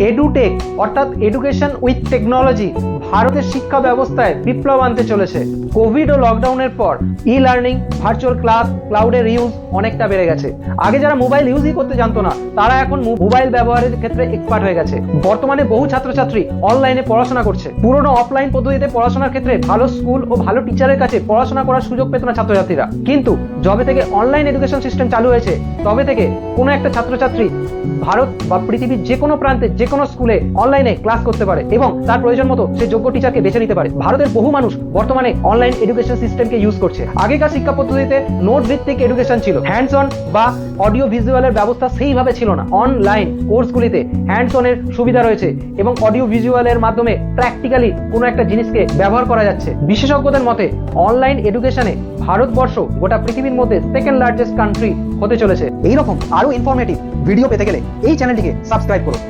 Edtech, অর্থাৎ education with technology, ভারতের শিক্ষা ব্যবস্থায় বিপ্লব আনতে চলেছে। কোভিড ও লকডাউনের পর ই লার্নিং ভার্চুয়াল ক্লাস ক্লাউডের ইউজ অনেকটা বেড়ে গেছে। আগে যারা মোবাইল ইউজই করতে জানতো না, তারা এখন মোবাইল ব্যবহারের ক্ষেত্রে এক্সপার্ট হয়ে গেছে। বর্তমানে বহু ছাত্রছাত্রী অনলাইনে পড়াশোনা করছে। পুরনো অফলাইন পদ্ধতিতে পড়াশোনার ক্ষেত্রে ভালো স্কুল ও ভালো টিচারের কাছে পড়াশোনা করার সুযোগ পেত না ছাত্রছাত্রীরা। কিন্তু, যবে থেকে অনলাইন এডুকেশন সিস্টেম চালু হয়েছে, তবে থেকে কোনো একটা ছাত্রছাত্রী ভারত বা পৃথিবীর যে কোনো প্রান্তে, যে কোনো স্কুলে অনলাইনে ক্লাস করতে পারে এবং তার প্রয়োজন মতো সে যোগ্য টিচারকে বেছে নিতে পারে। ভারতের বহু মানুষ বর্তমানে অনলাইন এডুকেশন সিস্টেমকে ইউজ করছে। আগেকার শিক্ষা পদ্ধতিতে নোট ভিত্তিক এডুকেশন ছিল। হ্যান্ডস অন বা অডিও ভিজুয়ালের ব্যবস্থা সেইভাবে ছিল না। অনলাইন কোর্সগুলিতে হ্যান্ডস অনের সুবিধা রয়েছে এবং অডিও ভিজুয়ালের মাধ্যমে প্র্যাকটিক্যালি কোনো একটা জিনিসকে ব্যবহার করা যাচ্ছে। বিশেষজ্ঞদের মতে অনলাইন এডুকেশনে ভারতবর্ষ গোটা পৃথিবীর মধ্যে সেকেন্ড লার্জেস্ট কান্ট্রি হতে চলেছে। এইরকম আরও ইনফরমেটিভ ভিডিও পেতে গেলে এই চ্যানেলটিকে সাবস্ক্রাইব করুন।